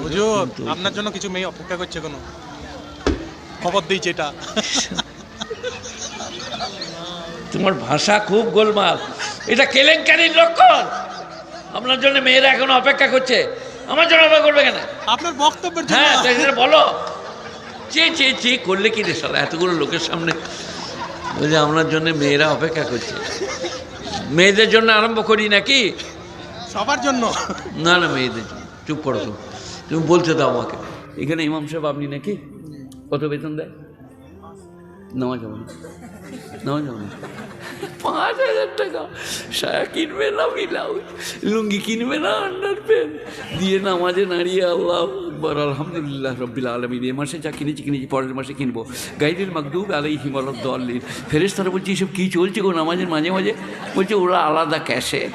হুজুর আপনার জন্য কিছু মেয়ে অপেক্ষা করছে কোনো? খবর দিয়েছে এটা তোমার ভাষা খুব গোলমাল। এটা কেলেঙ্কারির লক্ষণ। আপনার জন্য মেয়েরা এখন অপেক্ষা করছে। আমার জন্য অপেক্ষা করবে কেন? আপনার বক্তব্যের জন্য। হ্যাঁ সেটা বলো। চে চে চে করলে কি রে শালা? এতগুলো লোকের সামনে বলছে আপনার জন্য মেয়েরা অপেক্ষা করছে। মেয়েদের জন্য আরম্ভ করি নাকি? সবার জন্য। না না মেয়েদের জন্য। চুপ করো তুমি তুমি বলতে দাও আমাকে। এখানে ইমাম সাহেব, আপনি নাকি? কত বেতন দেয়? নেওয়া যাবে না। নেওয়া যাবে না। পাঁচ হাজার টাকা। সায়া কিনবে না ব্লাউজ? লুঙ্গি কিনবে না আন্ডার প্যান্ট? দিয়ে নামাজে নাড়িয়ে আল্লাহ আকবর, আলহামদুলিল্লাহ রব্বিল আলমিন। এ মাসে যা কিনেছি কিনেছি, পরের মাসে কিনবো। গাইডের মাকদুব আলাই হিমালত দল্লিন ফেরেস্তারা বলছি, এসব কী চলছে গো নামাজের মাঝে মাঝে? বলছে, ওরা আলাদা ক্যাশে।